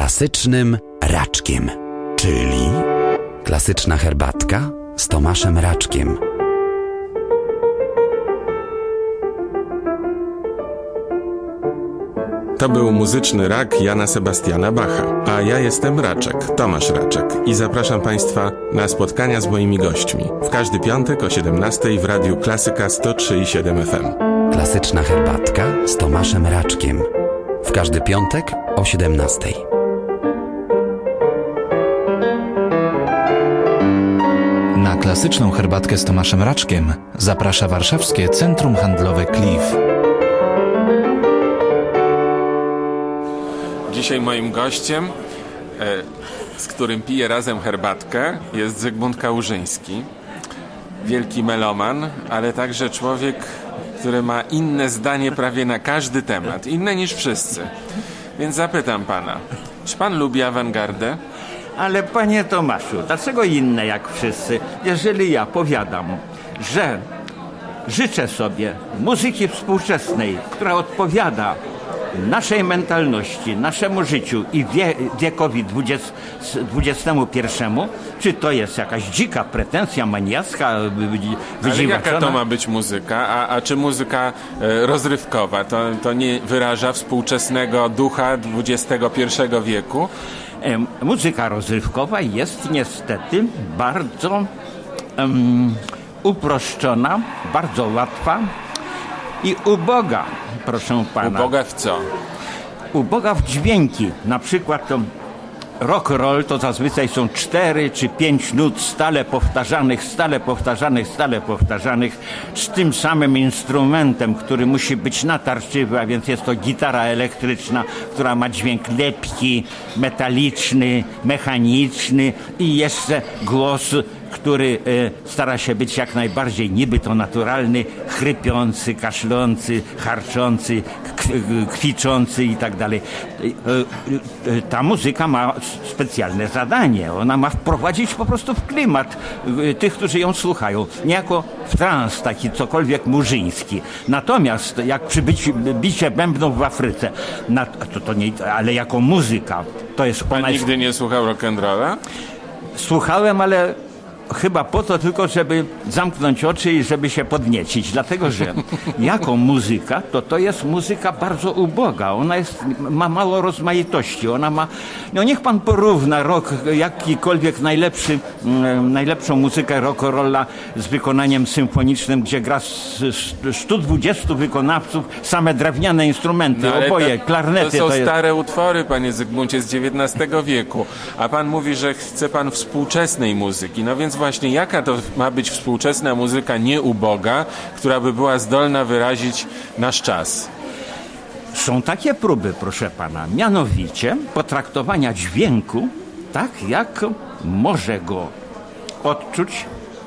klasycznym raczkiem, czyli klasyczna herbatka z Tomaszem Raczkiem. To był muzyczny rak Jana Sebastiana Bacha, a ja jestem Raczek, Tomasz Raczek i zapraszam Państwa na spotkania z moimi gośćmi. W każdy piątek o 17 w Radiu Klasyka 103,7 FM. Klasyczna herbatka z Tomaszem Raczkiem. W każdy piątek o 17. klasyczną herbatkę z Tomaszem Raczkiem zaprasza warszawskie Centrum Handlowe Cliff. Dzisiaj moim gościem, e, z którym piję razem herbatkę, jest Zygmunt Kałużyński. Wielki meloman, ale także człowiek, który ma inne zdanie prawie na każdy temat, inne niż wszyscy. Więc zapytam pana, czy pan lubi awangardę? Ale panie Tomaszu, dlaczego inne jak wszyscy, jeżeli ja powiadam, że życzę sobie muzyki współczesnej, która odpowiada naszej mentalności, naszemu życiu i wie, wiekowi XX, XXI, czy to jest jakaś dzika pretensja maniacka, wy- wy- Ale wydziwaczona? jaka to ma być muzyka? A, a czy muzyka e, rozrywkowa to, to nie wyraża współczesnego ducha XXI wieku? Em, Muzyka rozrywkowa jest niestety bardzo em, uproszczona, bardzo łatwa i uboga, proszę pana. Uboga w co? Uboga w dźwięki. Na przykład to rock roll to zazwyczaj są cztery czy pięć nut stale powtarzanych, stale powtarzanych, stale powtarzanych z tym samym instrumentem, który musi być natarczywy, a więc jest to gitara elektryczna, która ma dźwięk lepki, metaliczny, mechaniczny i jeszcze głos który e, stara się być jak najbardziej niby to naturalny, chrypiący, kaszlący, harczący, kwiczący i tak dalej. E, e, Ta muzyka ma specjalne zadanie. Ona ma wprowadzić po prostu w klimat tych, którzy ją słuchają. Niejako w trans taki cokolwiek murzyński. Natomiast jak przy bici, bicie bębnów w Afryce, na, to, to nie, ale jako muzyka, to jest Pan nigdy nie słuchał rock'n'rolla? Słuchałem, ale chyba po to tylko, żeby zamknąć oczy i żeby się podniecić. Dlatego, że jako muzyka, to to jest muzyka bardzo uboga. Ona jest, ma mało rozmaitości. Ona ma, no niech pan porówna rock, jakikolwiek najlepszy, mm, najlepszą muzykę rock'n'rolla z wykonaniem symfonicznym, gdzie gra z, z 120 wykonawców, same drewniane instrumenty, No, oboje, to, klarnety. To są jest- stare utwory, panie Zygmuncie, z XIX wieku. A pan mówi, że chce pan współczesnej muzyki. No więc właśnie, jaka to ma być współczesna muzyka nieuboga, która by była zdolna wyrazić nasz czas? Są takie próby, proszę pana, mianowicie potraktowania dźwięku tak, jak może go odczuć,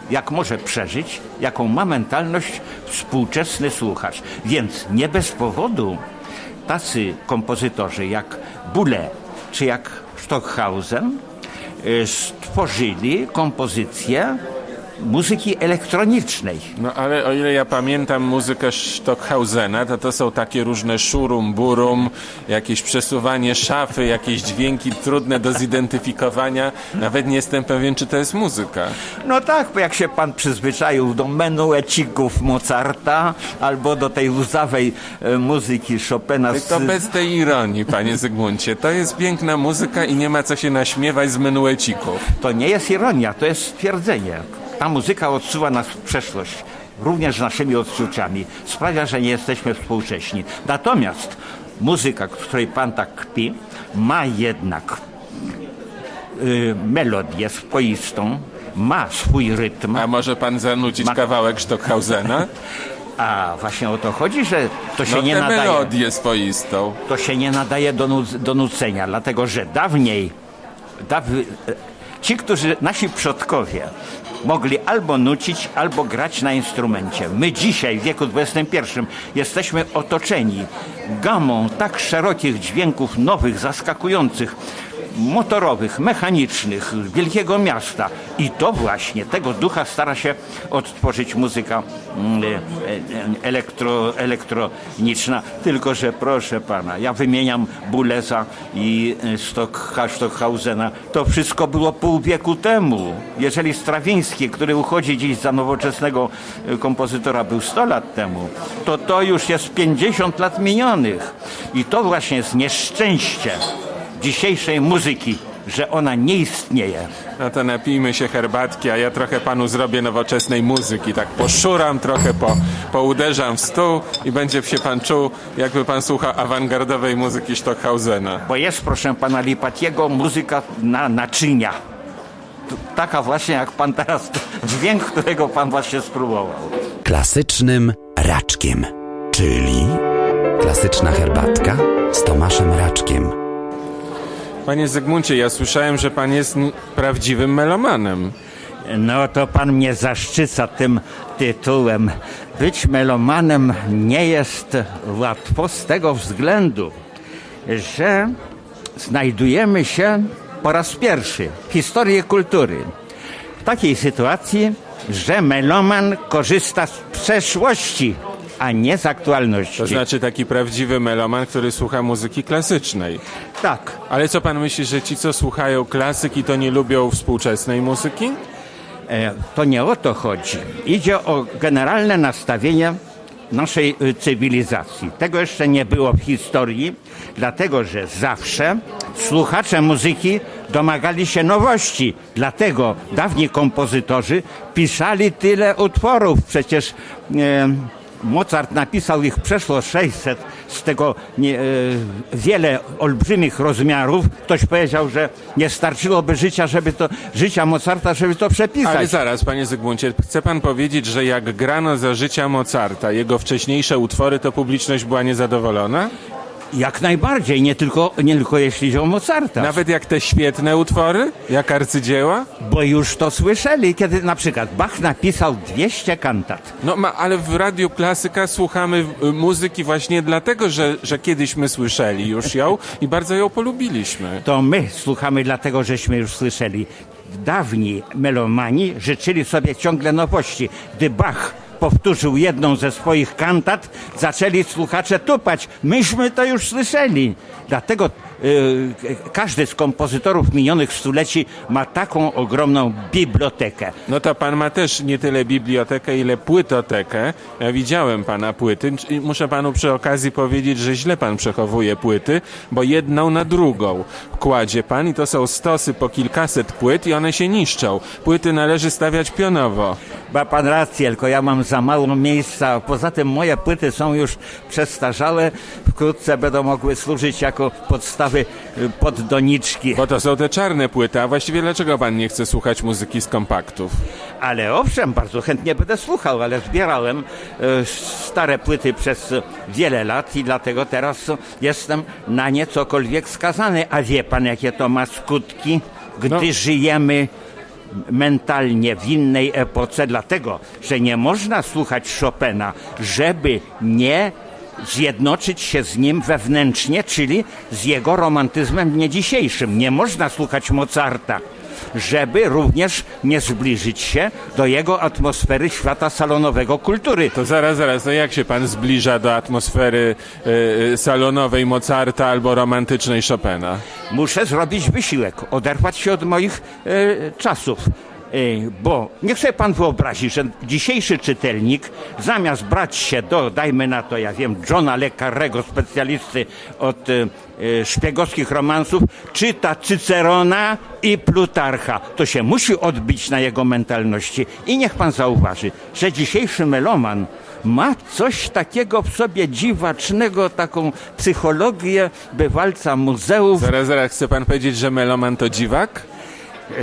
jak może przeżyć, jaką ma mentalność współczesny słuchacz. Więc nie bez powodu tacy kompozytorzy jak Boulez czy jak Stockhausen stworzyli kompozycję muzyki elektronicznej. No ale o ile ja pamiętam muzykę Stockhausena, to to są takie różne szurum, burum, jakieś przesuwanie szafy, jakieś dźwięki trudne do zidentyfikowania. Nawet nie jestem pewien, czy to jest muzyka. No tak, bo jak się pan przyzwyczaił do menuecików Mozarta albo do tej łzawej e, muzyki Chopina z... To bez tej ironii, panie Zygmuncie. To jest piękna muzyka i nie ma co się naśmiewać z menuecików. To nie jest ironia, to jest stwierdzenie. Ta muzyka odsuwa nas w przeszłość, również naszymi odczuciami. Sprawia, że nie jesteśmy współcześni. Natomiast muzyka, której pan tak kpi, ma jednak y, melodię swoistą, ma swój rytm. A może pan zanucić Ma- kawałek Stockhausena? A właśnie o to chodzi, że to się No nie nadaje. melodię swoistą. to się nie nadaje do, nuc- do nucenia, dlatego że dawniej dawy, ci, którzy, nasi przodkowie mogli albo nucić, albo grać na instrumencie. My dzisiaj, w wieku XXI, jesteśmy otoczeni gamą tak szerokich dźwięków, nowych, zaskakujących, motorowych, mechanicznych, wielkiego miasta. I to właśnie, tego ducha stara się odtworzyć muzyka mm, e, e, elektro, elektroniczna. Tylko, że proszę pana, ja wymieniam Buleza i e, Stock, Stockhausena. To wszystko było pół wieku temu. Jeżeli Strawiński, który uchodzi dziś za nowoczesnego kompozytora, był 100 lat temu, to to już jest 50 lat minionych. I to właśnie jest nieszczęście dzisiejszej muzyki, że ona nie istnieje. No to napijmy się herbatki, a ja trochę panu zrobię nowoczesnej muzyki. Tak poszuram trochę, po, pouderzam w stół i będzie się pan czuł, jakby pan słuchał awangardowej muzyki Stockhausena. Bo jest, proszę pana Lipatiego, muzyka na naczynia. Taka właśnie jak pan teraz, dźwięk, którego pan właśnie spróbował. Klasycznym raczkiem, czyli klasyczna herbatka z Tomaszem Raczkiem. Panie Zygmuncie, ja słyszałem, że pan jest prawdziwym melomanem. No to pan mnie zaszczyca tym tytułem. Być melomanem nie jest łatwo z tego względu, że znajdujemy się po raz pierwszy w historii kultury w takiej sytuacji, że meloman korzysta z przeszłości, a nie z aktualności. To znaczy taki prawdziwy meloman, który słucha muzyki klasycznej. tak. Ale co pan myśli, że ci, co słuchają klasyki, to nie lubią współczesnej muzyki? E, To nie o to chodzi. Idzie o generalne nastawienie naszej y, cywilizacji. Tego jeszcze nie było w historii, dlatego że zawsze słuchacze muzyki domagali się nowości. Dlatego dawni kompozytorzy pisali tyle utworów. Przecież e, Mozart napisał ich przeszło 600, z tego nie, e, wiele olbrzymich rozmiarów. Ktoś powiedział, że nie starczyłoby życia, żeby to, życia Mozarta, żeby to przepisać. Ale zaraz, panie Zygmuncie, chce pan powiedzieć, że jak grano za życia Mozarta, jego wcześniejsze utwory, to publiczność była niezadowolona? Jak najbardziej, nie tylko, nie tylko jeśli chodzi o Mozarta. Nawet jak te świetne utwory, jak arcydzieła? Bo już to słyszeli, kiedy na przykład Bach napisał 200 kantat. No, ma, ale w Radiu Klasyka słuchamy y, muzyki właśnie dlatego, że, że kiedyś my słyszeli już ją i bardzo ją polubiliśmy. To my słuchamy dlatego, żeśmy już słyszeli. Dawni melomani życzyli sobie ciągle nowości. Gdy Bach powtórzył jedną ze swoich kantat, zaczęli słuchacze tupać. Myśmy to już słyszeli. Dlatego każdy z kompozytorów minionych stuleci ma taką ogromną bibliotekę. No to pan ma też nie tyle bibliotekę, ile płytotekę. Ja widziałem pana płyty i muszę panu przy okazji powiedzieć, że źle pan przechowuje płyty, bo jedną na drugą kładzie pan i to są stosy po kilkaset płyt i one się niszczą. Płyty należy stawiać pionowo. Ma pan rację, tylko ja mam za mało miejsca. Poza tym moje płyty są już przestarzałe. Wkrótce będą mogły służyć jako podstawy y, pod doniczki. Bo to są te czarne płyty, a właściwie dlaczego pan nie chce słuchać muzyki z kompaktów? Ale owszem, bardzo chętnie będę słuchał, ale zbierałem y, stare płyty przez wiele lat i dlatego teraz jestem na nie cokolwiek skazany. A wie pan, jakie to ma skutki, gdy No. żyjemy mentalnie w innej epoce, dlatego, że nie można słuchać Chopina, żeby nie zjednoczyć się z nim wewnętrznie, czyli z jego romantyzmem dnia dzisiejszym. Nie można słuchać Mozarta, żeby również nie zbliżyć się do jego atmosfery świata salonowego kultury. To zaraz, zaraz, no jak się pan zbliża do atmosfery y, salonowej Mozarta albo romantycznej Chopina? Muszę zrobić wysiłek, oderwać się od moich e, czasów. E, bo niech sobie pan wyobrazi, że dzisiejszy czytelnik zamiast brać się do, dajmy na to, ja wiem, Johna Le Carrego, specjalisty od e, e, szpiegowskich romansów, czyta Cycerona i Plutarcha. To się musi odbić na jego mentalności. I niech pan zauważy, że dzisiejszy meloman ma coś takiego w sobie dziwacznego, taką psychologię bywalca muzeów. Zaraz, zaraz, chce pan powiedzieć, że meloman to dziwak? E,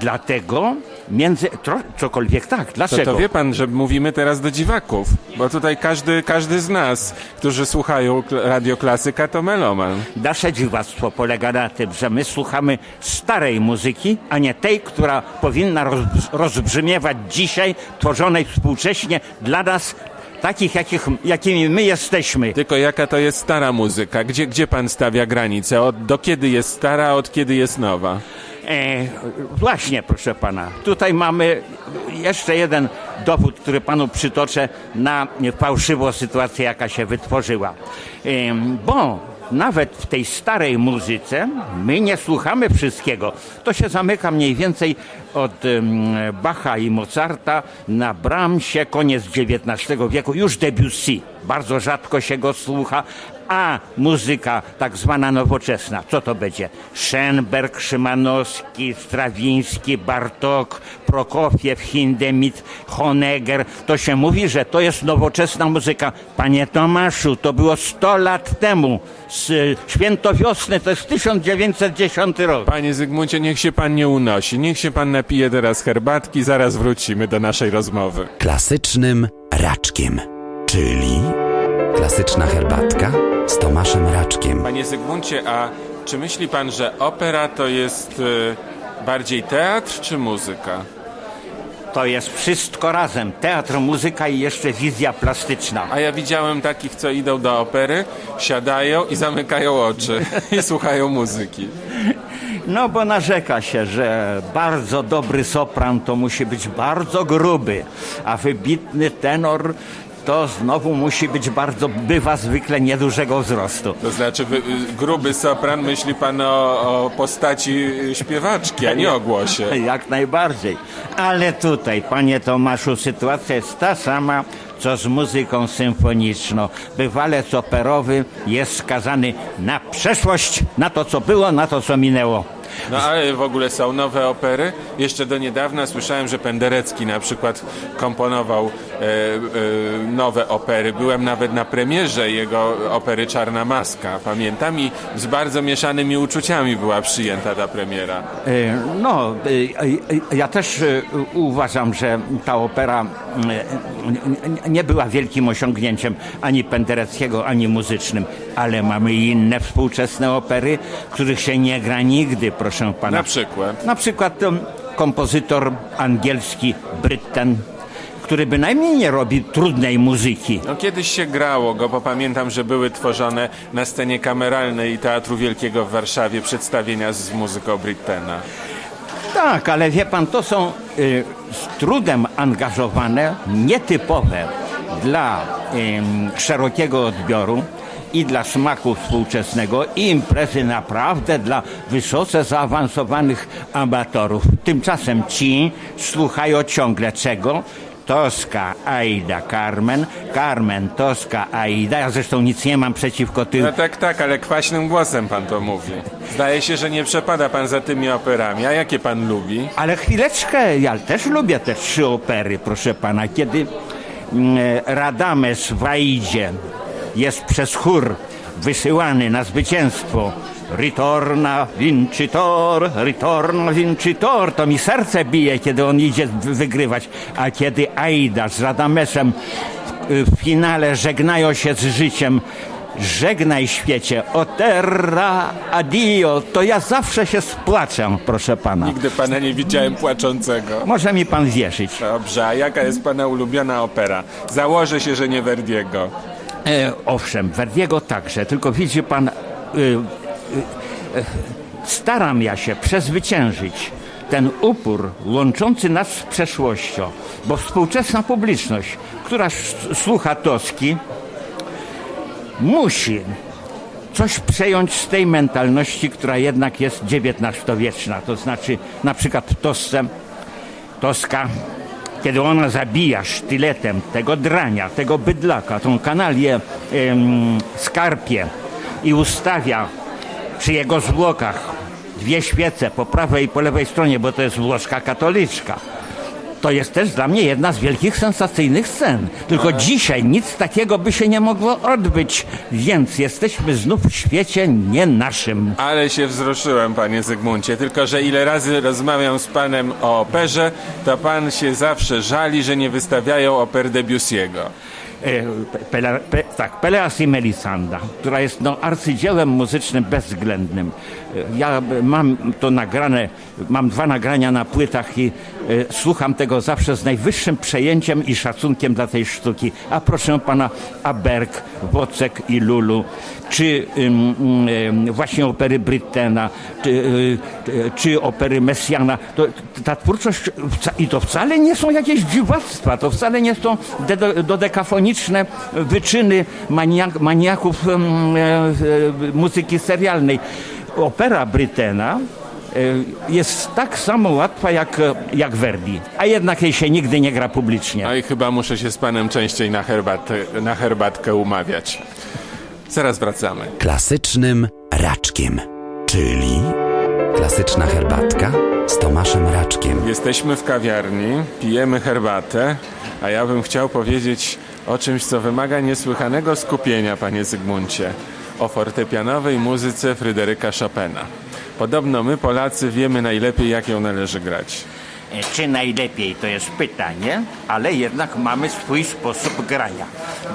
dlatego między. Tro, cokolwiek tak. To, Dlaczego? to wie pan, że mówimy teraz do dziwaków, bo tutaj każdy, każdy z nas, którzy słuchają kl- radioklasyka, to meloman. Nasze dziwactwo polega na tym, że my słuchamy starej muzyki, a nie tej, która powinna roz, rozbrzmiewać dzisiaj, tworzonej współcześnie dla nas takich jakich, jakimi my jesteśmy. Tylko jaka to jest stara muzyka? Gdzie, gdzie pan stawia granicę? Od, do kiedy jest stara, od kiedy jest nowa? E, właśnie, proszę pana, tutaj mamy jeszcze jeden dowód, który panu przytoczę na fałszywą sytuację, jaka się wytworzyła. E, bo nawet w tej starej muzyce my nie słuchamy wszystkiego. To się zamyka mniej więcej od Bacha i Mozarta na Brahmsie, koniec XIX wieku, już Debussy. Bardzo rzadko się go słucha, a muzyka tak zwana nowoczesna, co to będzie? Schoenberg, Szymanowski, Strawiński, Bartok, Prokofiew, Hindemith, Honegger. To się mówi, że to jest nowoczesna muzyka. Panie Tomaszu, to było 100 lat temu. Święto Wiosny to jest 1910 rok. Panie Zygmuncie, niech się pan nie unosi. Niech się pan napije teraz herbatki, zaraz wrócimy do naszej rozmowy. Klasycznym raczkiem, czyli klasyczna herbatka z Tomaszem Raczkiem. Panie Zygmuncie, a czy myśli pan, że opera to jest y, bardziej teatr czy muzyka? To jest wszystko razem. Teatr, muzyka i jeszcze wizja plastyczna. A ja widziałem takich, co idą do opery, siadają i zamykają oczy i słuchają muzyki. No bo narzeka się, że bardzo dobry sopran to musi być bardzo gruby, a wybitny tenor to znowu musi być bardzo, bywa zwykle niedużego wzrostu. To znaczy, wy, gruby sopran, myśli pan o, o postaci śpiewaczki, a nie o głosie. Jak najbardziej. Ale tutaj, panie Tomaszu, sytuacja jest ta sama, co z muzyką symfoniczną. Bywalec operowy jest skazany na przeszłość, na to, co było, na to, co minęło. No ale w ogóle są nowe opery. Jeszcze do niedawna słyszałem, że Penderecki na przykład komponował nowe opery. Byłem nawet na premierze jego opery Czarna Maska, pamiętam, i z bardzo mieszanymi uczuciami była przyjęta ta premiera. E, No, e, e, ja też e, uważam, że ta opera e, nie była wielkim osiągnięciem ani Pendereckiego, ani muzycznym, ale mamy inne współczesne opery, których się nie gra nigdy, proszę pana. Na przykład. Na przykład kompozytor angielski Britten, który bynajmniej nie robi trudnej muzyki. No kiedyś się grało go, bo pamiętam, że były tworzone na scenie kameralnej Teatru Wielkiego w Warszawie przedstawienia z muzyką Brittena. Tak, ale wie pan, to są y, z trudem angażowane, nietypowe dla y, szerokiego odbioru i dla smaku współczesnego i imprezy naprawdę dla wysoce zaawansowanych amatorów. Tymczasem ci słuchają ciągle czego? Toska, Aida, Carmen, Carmen, Toska, Aida. Ja zresztą nic nie mam przeciwko tym No tak, tak, ale kwaśnym głosem pan to mówi. Zdaje się, że nie przepada pan za tymi operami. A jakie pan lubi? Ale chwileczkę, ja też lubię te trzy opery, proszę pana. Kiedy mm, Radames w Aidzie jest przez chór wysyłany na zwycięstwo Ritorna vincitor, ritorna vincitor, to mi serce bije, kiedy on idzie wy- wygrywać. A kiedy Aida z Radamesem w, w finale żegnają się z życiem, Żegnaj świecie, o terra addio, to ja zawsze się spłaczę, proszę pana. Nigdy pana nie widziałem płaczącego. Może mi pan wierzyć. Dobrze, a jaka jest pana ulubiona opera? Założę się, że nie Verdiego. E, owszem, Verdiego także, tylko widzi pan, e, staram ja się przezwyciężyć ten upór łączący nas z przeszłością, bo współczesna publiczność, która słucha Toski, musi coś przejąć z tej mentalności, która jednak jest XIX-wieczna. To znaczy, na przykład Tosce, Toska, kiedy ona zabija sztyletem tego drania, tego bydlaka, tą kanalię em, skarpie i ustawia przy jego zwłokach dwie świece po prawej i po lewej stronie, bo to jest włoska katoliczka. To jest też dla mnie jedna z wielkich sensacyjnych scen. Tylko dzisiaj nic takiego by się nie mogło odbyć, więc jesteśmy znów w świecie nie naszym. Ale się wzruszyłem, panie Zygmuncie. Tylko, że ile razy rozmawiam z panem o operze, to pan się zawsze żali, że nie wystawiają oper Debussy'ego. E, Pele, pe, tak, Peleas i Melisanda, która jest no, arcydziełem muzycznym bezwzględnym. E, Ja e, mam to nagrane, mam dwa nagrania na płytach i e, słucham tego zawsze z najwyższym przejęciem i szacunkiem dla tej sztuki. A proszę pana Aberg, Wocek i Lulu, czy właśnie opery Brittena, czy, y, y, czy opery Messiana. To, ta twórczość, i to wcale nie są jakieś dziwactwa, to wcale nie są de, dodekafoniczne wyczyny maniak, maniaków e, muzyki serialnej. Opera Brittena e, jest tak samo łatwa jak, jak Verdi, a jednak jej się nigdy nie gra publicznie. No i chyba muszę się z panem częściej na herbatę, na herbatkę umawiać. Zaraz wracamy. Klasycznym raczkiem, czyli klasyczna herbatka z Tomaszem Raczkiem. Jesteśmy w kawiarni, pijemy herbatę, a ja bym chciał powiedzieć o czymś, co wymaga niesłychanego skupienia, panie Zygmuncie. O fortepianowej muzyce Fryderyka Chopina. Podobno my, Polacy, wiemy najlepiej, jak ją należy grać. E, Czy najlepiej to jest pytanie, ale jednak mamy swój sposób grania.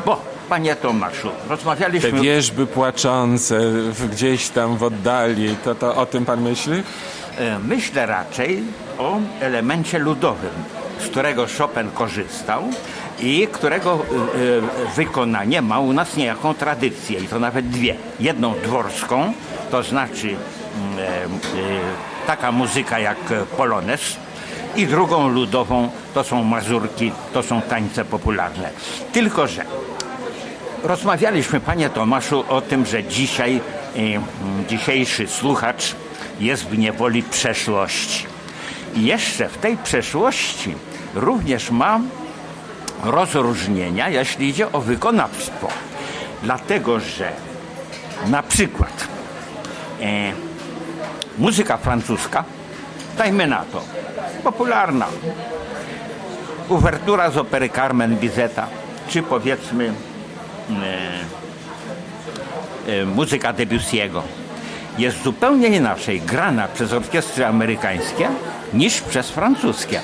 Bo, panie Tomaszu, Te rozmawialiśmy. wierzby płaczące w- gdzieś tam w oddali, to, to o tym pan myśli? E, Myślę raczej o elemencie ludowym, z którego Chopin korzystał i którego e, e, wykonanie ma u nas niejaką tradycję i to nawet dwie. Jedną dworską, to znaczy mm, e, e, taka muzyka jak polones i drugą ludową, to są mazurki, to są tańce popularne. Tylko, że Rozmawialiśmy, panie Tomaszu, o tym, że dzisiaj dzisiejszy słuchacz jest w niewoli przeszłości. I jeszcze w tej przeszłości również ma rozróżnienia, jeśli idzie o wykonawstwo. Dlatego, że na przykład e, muzyka francuska, dajmy na to, popularna, uwertura z opery Carmen Bizeta, czy powiedzmy e, muzyka Debussy'ego jest zupełnie inaczej grana przez orkiestry amerykańskie niż przez francuskie.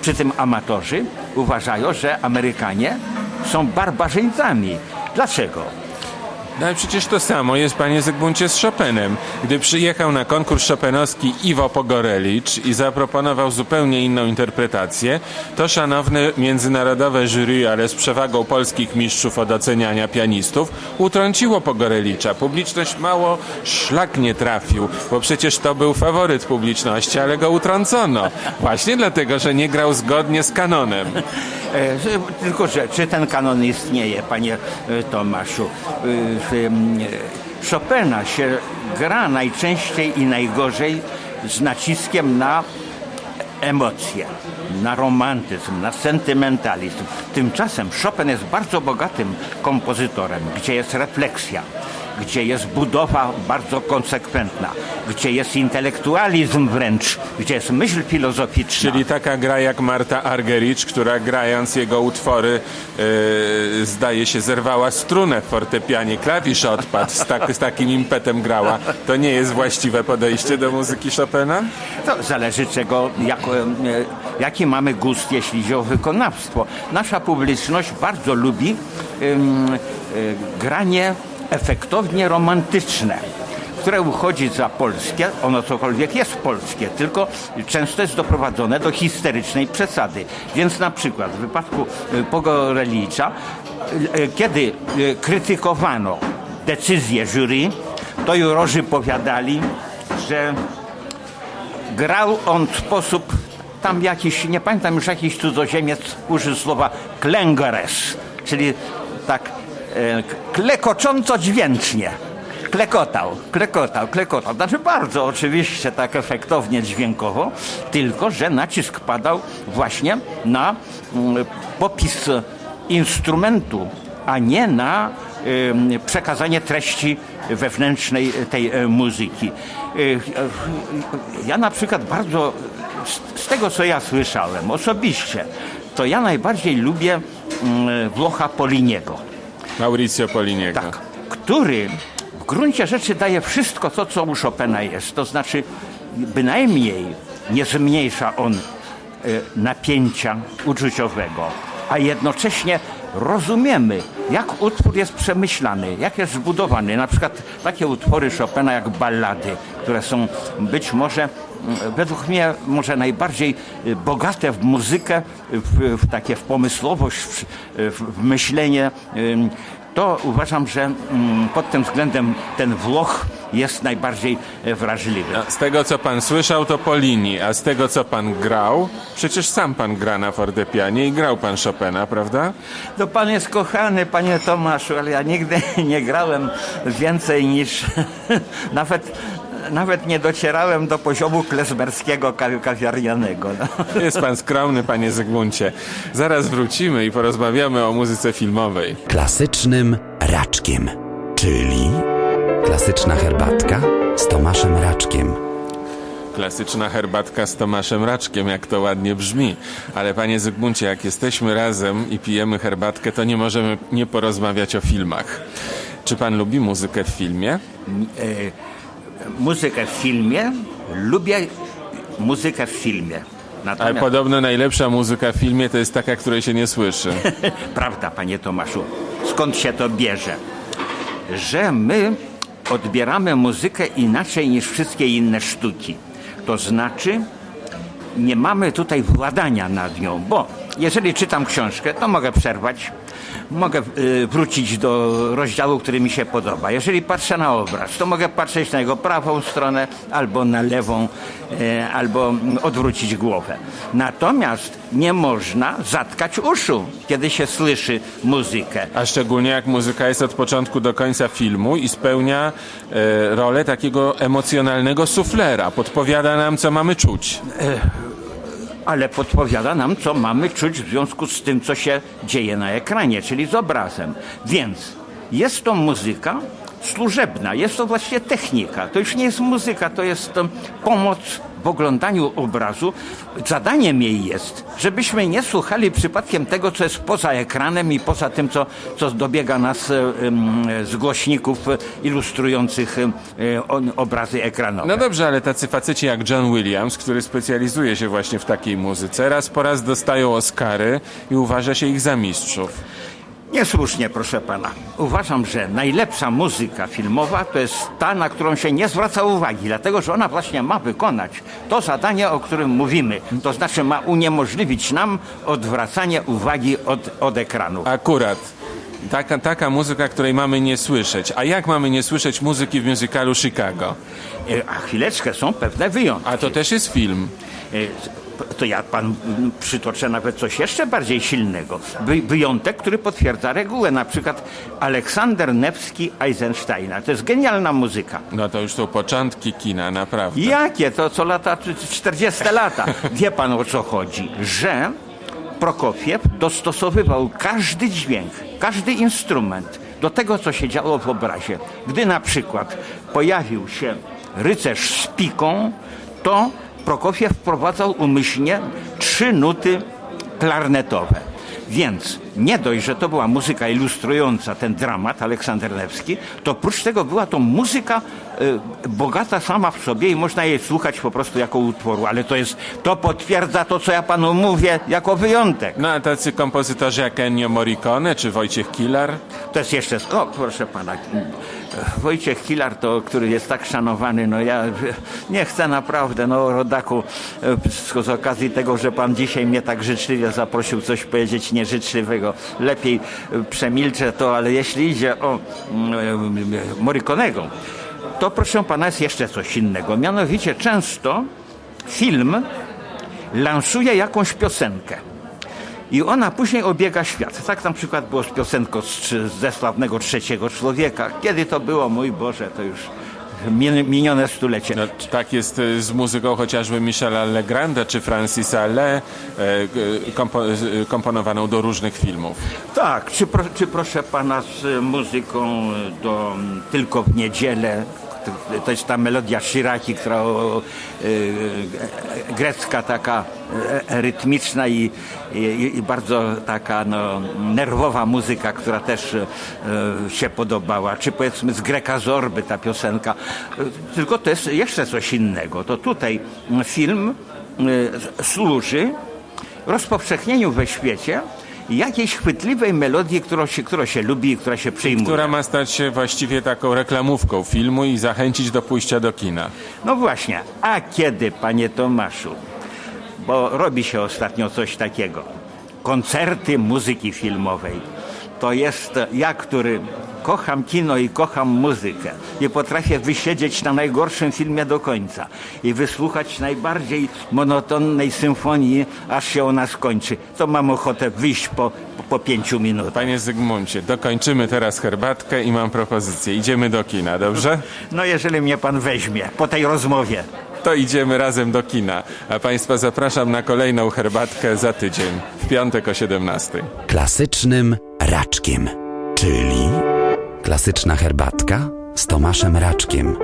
Przy tym amatorzy uważają, że Amerykanie są barbarzyńcami. Dlaczego? No ale przecież to samo jest, panie Zygmuncie, z Chopinem. Gdy przyjechał na konkurs chopinowski Iwo Pogorelicz i zaproponował zupełnie inną interpretację, to szanowne międzynarodowe jury, ale z przewagą polskich mistrzów od oceniania pianistów, utrąciło Pogorelicza. Publiczność mało szlak nie trafił, bo przecież to był faworyt publiczności, ale go utrącono. Właśnie dlatego, że nie grał zgodnie z kanonem. E, tylko, że czy ten kanon istnieje, panie e, Tomaszu? Chopina się gra najczęściej i najgorzej z naciskiem na emocje, na romantyzm, na sentymentalizm. Tymczasem Chopin jest bardzo bogatym kompozytorem, gdzie jest refleksja, gdzie jest budowa bardzo konsekwentna, gdzie jest intelektualizm wręcz, gdzie jest myśl filozoficzna. Czyli taka gra jak Marta Argericz, która grając jego utwory e, zdaje się zerwała strunę w fortepianie, klawisz odpadł, z, tak, z takim impetem grała. To nie jest właściwe podejście do muzyki Chopina? To zależy czego, jak, e, jaki mamy gust, jeśli chodzi o wykonawstwo. Nasza publiczność bardzo lubi em, e, granie efektownie romantyczne, które uchodzi za polskie, ono cokolwiek jest polskie, tylko często jest doprowadzone do histerycznej przesady. Więc na przykład w wypadku e, Pogorelicza, e, kiedy e, krytykowano decyzję jury, to jurorzy powiadali, że grał on w sposób, tam jakiś, nie pamiętam już jakiś cudzoziemiec użył słowa klęgores, czyli tak klekocząco dźwięcznie. Klekotał, klekotał, klekotał. Znaczy bardzo oczywiście tak efektownie dźwiękowo, tylko że nacisk padał właśnie na mm, popis instrumentu, a nie na przekazanie treści wewnętrznej tej e, muzyki. E, e, Ja na przykład bardzo, z- z tego co ja słyszałem osobiście, to ja najbardziej lubię mm, Włocha Poliniego. Mauricio Poliniego. Tak, który w gruncie rzeczy daje wszystko to, co u Chopina jest. To znaczy, bynajmniej nie zmniejsza on e, napięcia uczuciowego, a jednocześnie rozumiemy, jak utwór jest przemyślany, jak jest zbudowany. Na przykład takie utwory Chopina jak ballady, które są być może mm, według mnie może najbardziej y, bogate w muzykę, w, w takie w pomysłowość, w, w, w myślenie. To uważam, że mm, pod tym względem ten Włoch jest najbardziej e, wrażliwy. No, z tego, co pan słyszał, to po linii, a z tego, co pan grał, przecież sam pan gra na fortepianie i grał pan Chopina, prawda? No pan jest kochany, panie Tomaszu, ale ja nigdy nie grałem więcej niż nawet, nawet nie docierałem do poziomu klezmerskiego kawi- kawiarnianego. No. Jest pan skromny, panie Zygmuncie. Zaraz wrócimy i porozmawiamy o muzyce filmowej. Klasycznym raczkiem, czyli klasyczna herbatka z Tomaszem Raczkiem. Klasyczna herbatka z Tomaszem Raczkiem, jak to ładnie brzmi. Ale panie Zygmuncie, jak jesteśmy razem i pijemy herbatkę, to nie możemy nie porozmawiać o filmach. Czy pan lubi muzykę w filmie? Muzykę w filmie, lubię muzykę w filmie. Ale Natomiast, podobno najlepsza muzyka w filmie to jest taka, której się nie słyszy. prawda, panie Tomaszu, skąd się to bierze? Że my odbieramy muzykę inaczej niż wszystkie inne sztuki. To znaczy, nie mamy tutaj władania nad nią, bo jeżeli czytam książkę, to mogę przerwać, mogę y, wrócić do rozdziału, który mi się podoba. Jeżeli patrzę na obraz, to mogę patrzeć na jego prawą stronę, albo na lewą, y, albo odwrócić głowę. Natomiast nie można zatkać uszu, kiedy się słyszy muzykę. A szczególnie jak muzyka jest od początku do końca filmu i spełnia e, rolę takiego emocjonalnego suflera. Podpowiada nam, co mamy czuć. Ale podpowiada nam, co mamy czuć w związku z tym, co się dzieje na ekranie, czyli z obrazem. Więc jest to muzyka służebna, jest to właśnie technika. To już nie jest muzyka, to jest pomoc w oglądaniu obrazu. Zadaniem jej jest, żebyśmy nie słuchali przypadkiem tego, co jest poza ekranem i poza tym, co, co dobiega nas e, z głośników e, ilustrujących e, obrazy ekranowe. No dobrze, ale tacy faceci jak John Williams, który specjalizuje się właśnie w takiej muzyce, raz po raz dostają Oscary i uważa się ich za mistrzów. Niesłusznie, proszę pana. Uważam, że najlepsza muzyka filmowa to jest ta, na którą się nie zwraca uwagi, dlatego że ona właśnie ma wykonać to zadanie, o którym mówimy. To znaczy ma uniemożliwić nam odwracanie uwagi od, od ekranu. Akurat. Taka, taka muzyka, której mamy nie słyszeć. A jak mamy nie słyszeć muzyki w musicalu Chicago? E, A chwileczkę, są pewne wyjątki. A to też jest film. E, To ja pan przytoczę nawet coś jeszcze bardziej silnego. Wy, wyjątek, który potwierdza regułę. Na przykład Aleksander Nevski Eisensteina. To jest genialna muzyka. No to już są początki kina, naprawdę. Jakie? To co lata, 40 lata. Wie pan o co chodzi? Że Prokofiew dostosowywał każdy dźwięk, każdy instrument do tego, co się działo w obrazie. Gdy na przykład pojawił się rycerz z piką, to Prokofiew wprowadzał umyślnie trzy nuty klarnetowe. Więc nie dość, że to była muzyka ilustrująca ten dramat Aleksander Nevski, to oprócz tego była to muzyka y, bogata sama w sobie i można jej słuchać po prostu jako utworu, ale to jest, to potwierdza to, co ja panu mówię, jako wyjątek. No a tacy kompozytorzy jak Ennio Morricone czy Wojciech Kilar? To jest jeszcze, o proszę pana, Wojciech Kilar, to, który jest tak szanowany, no ja nie chcę naprawdę, no rodaku, e, z okazji tego, że pan dzisiaj mnie tak życzliwie zaprosił coś powiedzieć nieżyczliwego, lepiej e, przemilczę to, ale jeśli idzie o mm, Morriconego, to proszę pana jest jeszcze coś innego, mianowicie często film lansuje jakąś piosenkę. I ona później obiega świat. Tak na przykład było z piosenką z, ze sławnego trzeciego człowieka. Kiedy to było, mój Boże, to już minione stulecie. No, tak jest y, z muzyką chociażby Michela Legranda czy Francisa Le, e, kompo, y, komponowaną do różnych filmów. Tak, czy, pro, czy proszę pana z muzyką do Tylko w niedzielę? To- jest ta melodia Shiraki, która y, grecka taka e, rytmiczna i, i, i bardzo taka no, nerwowa muzyka, która też e, się podobała. Czy powiedzmy z Greka Zorby ta piosenka. Tylko to jest jeszcze coś innego. To tutaj film e, służy rozpowszechnieniu we świecie jakiejś chwytliwej melodii, którą się, którą się lubi, która się przyjmuje. Która ma stać się właściwie taką reklamówką filmu i zachęcić do pójścia do kina. No właśnie, a kiedy, panie Tomaszu? Bo robi się ostatnio coś takiego. Koncerty muzyki filmowej. To jest ja, który kocham kino i kocham muzykę. Nie potrafię wysiedzieć na najgorszym filmie do końca i wysłuchać najbardziej monotonnej symfonii, aż się ona skończy. To mam ochotę wyjść po, po pięciu minutach. Panie Zygmuncie, dokończymy teraz herbatkę i mam propozycję. Idziemy do kina, dobrze? No jeżeli mnie pan weźmie po tej rozmowie. To idziemy razem do kina. A Państwa zapraszam na kolejną herbatkę za tydzień, w piątek o 17. Klasycznym raczkiem. Czyli klasyczna herbatka z Tomaszem Raczkiem.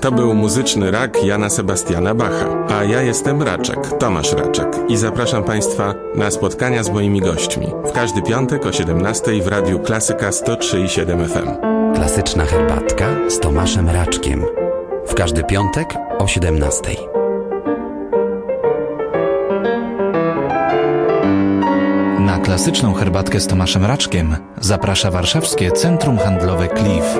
To był muzyczny rak Jana Sebastiana Bacha, a ja jestem Raczek, Tomasz Raczek i zapraszam Państwa na spotkania z moimi gośćmi w każdy piątek o 17 w Radiu Klasyka 103,7 FM. Klasyczna herbatka z Tomaszem Raczkiem. W każdy piątek o 17. klasyczną herbatkę z Tomaszem Raczkiem zaprasza warszawskie Centrum Handlowe Cliff.